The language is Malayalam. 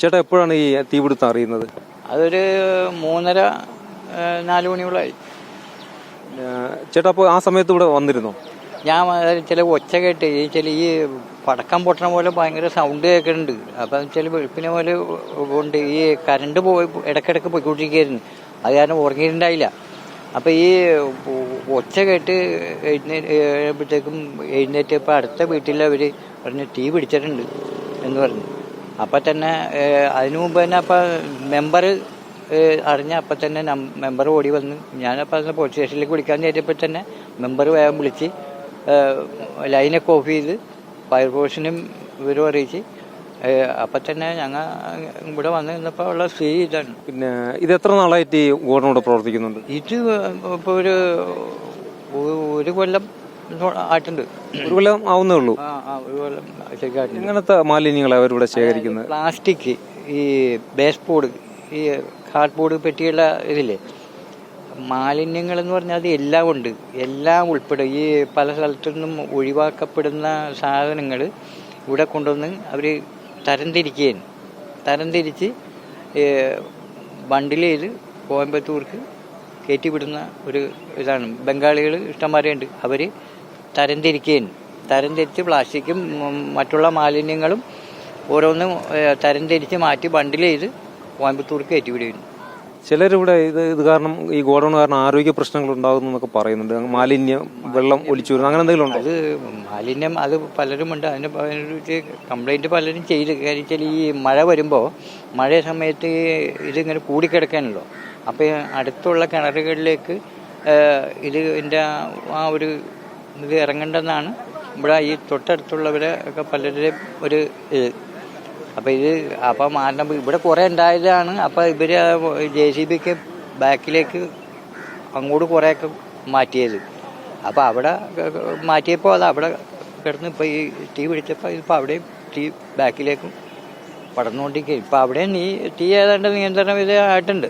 ചേട്ടാ എപ്പോഴാണ് ഈ തീപിടുത്തം അറിയുന്നത്? അതൊരു മൂന്നര നാല് മണിയോളായി. ചേട്ടാ അപ്പോൾ ആ സമയത്ത് ഇവിടെ വന്നിരുന്നോ? ഞാൻ ചില ഒച്ച കേട്ട് ഈ ചില ഈ പടക്കം പൊട്ടണ പോലെ ഭയങ്കര സൗണ്ട് കേൾക്കുന്നുണ്ട് അപ്പം ചില വെളുപ്പിനെ പോലെ ഉണ്ട് ഈ കറണ്ട് പോയി ഇടയ്ക്കിടയ്ക്ക് പോയിക്കൊണ്ടിരിക്കുകയായിരുന്നു. അത് കാരണം ഉറങ്ങിയിട്ടുണ്ടായില്ല. അപ്പം ഈ ഒച്ച കേട്ട് എഴുന്നേറ്റപ്പോഴത്തേക്കും എഴുന്നേറ്റപ്പോൾ അടുത്ത വീട്ടിലവർ പറഞ്ഞ് തീ പിടിച്ചിട്ടുണ്ട് എന്ന് പറഞ്ഞു. അപ്പം തന്നെ അതിനു മുമ്പ് തന്നെ അപ്പം മെമ്പർ അറിഞ്ഞ അപ്പം തന്നെ മെമ്പർ ഓടി വന്ന് ഞാനപ്പം പോലീസ് സ്റ്റേഷനിലേക്ക് വിളിക്കാൻ കയറ്റിയപ്പോൾ തന്നെ മെമ്പർ വേഗം വിളിച്ച് ലൈനൊക്കെ ഓഫ് ചെയ്ത് ഫയർഫോഴ്സിനും വിവരം അറിയിച്ച് അപ്പൊ തന്നെ ഞങ്ങൾ ഇവിടെ വന്ന് നിന്നപ്പോൾ ഉള്ള സ്ഥിതി ഇതാണ്. പിന്നെ ഇത് എത്ര നാളായിട്ട് ഈ ഗോഡൗൺ പ്രവർത്തിക്കുന്നുണ്ട്? ഇത് ഇപ്പോൾ ഒരു ഒരു കൊല്ലം ആയിട്ടുണ്ട്. ഒരു കൊല്ലം ആവുന്നേ ഉള്ളൂ. എങ്ങനത്തെ മാലിന്യങ്ങളെ അവരിവിടെ ശേഖരിക്കുന്നത്? പ്ലാസ്റ്റിക് ഈ ബേസ് ബോർഡ് ഈ കാർഡ് ബോർഡ് പെട്ടിയുള്ള ഇതില്ലേ? മാലിന്യങ്ങൾ എന്ന് പറഞ്ഞാൽ അത് എല്ലാം ഉണ്ട്. എല്ലാം ഉൾപ്പെടെ. ഈ പല സ്ഥലത്തു നിന്നും ഒഴിവാക്കപ്പെടുന്ന സാധനങ്ങൾ ഇവിടെ കൊണ്ടുവന്ന് അവർ തരംതിരിക്കുകയാണ്. തരംതിരിച്ച് ബണ്ടിൽ ചെയ്ത് കോയമ്പത്തൂർക്ക് കയറ്റിവിടുന്ന ഒരു ഇതാണ്. ബംഗാളികൾ ഇഷ്ടംമാരെയുണ്ട്. അവർ തരംതിരിക്കുകയാണ് തരംതിരിച്ച് പ്ലാസ്റ്റിക്കും മറ്റുള്ള മാലിന്യങ്ങളും ഓരോന്നും തരംതിരിച്ച് മാറ്റി ബണ്ടിൽ ചെയ്ത് കോയമ്പത്തൂർക്ക് കയറ്റിവിടുകയാണ് ചിലരിവിടെ ഇത് ഇത് കാരണം ഈ ഗോഡൗൺ കാരണം ആരോഗ്യ പ്രശ്നങ്ങൾ ഉണ്ടാകുന്നു എന്നൊക്കെ പറയുന്നുണ്ട്. മാലിന്യം വെള്ളം ഒലിച്ചു വരുന്നു. അങ്ങനെ എന്തെങ്കിലും ഉണ്ടോ? അത് മാലിന്യം അത് പലരും ഉണ്ട്. അതിന് കംപ്ലൈന്റ് പലരും ചെയ്ത്. കാര്യം വെച്ചാൽ ഈ മഴ വരുമ്പോൾ മഴ സമയത്ത് ഇതിങ്ങനെ കൂടിക്കിടക്കാനല്ലോ. അപ്പോൾ അടുത്തുള്ള കിണറുകളിലേക്ക് ഇത് എന്റെ ആ ഒരു ഇത് ഇറങ്ങണ്ടെന്നാണ് ഇവിടെ ഈ തൊട്ടടുത്തുള്ളവരെ ഒക്കെ പലരുടെയും ഒരു ഇത്. അപ്പോൾ ഇത് അപ്പോൾ മാറ്റം ഇവിടെ കുറേ ഉണ്ടായതാണ്. അപ്പോൾ ഇവർ ജെ സി ബിക്ക് ബാക്കിലേക്ക് അങ്ങോട്ട് കുറേയൊക്കെ മാറ്റിയത്. അപ്പോൾ അവിടെ മാറ്റിയപ്പോൾ അത് അവിടെ കിടന്ന് ഇപ്പോൾ ഈ തീ പിടിച്ചപ്പോൾ ഇപ്പോൾ അവിടെയും തീ ബാക്കിലേക്കും പടർന്നുകൊണ്ടിരിക്കുകയും ഇപ്പോൾ അവിടെയും നീ തീ ഏതാണ്ട് നിയന്ത്രണ വിധേയമായിട്ടുണ്ട്.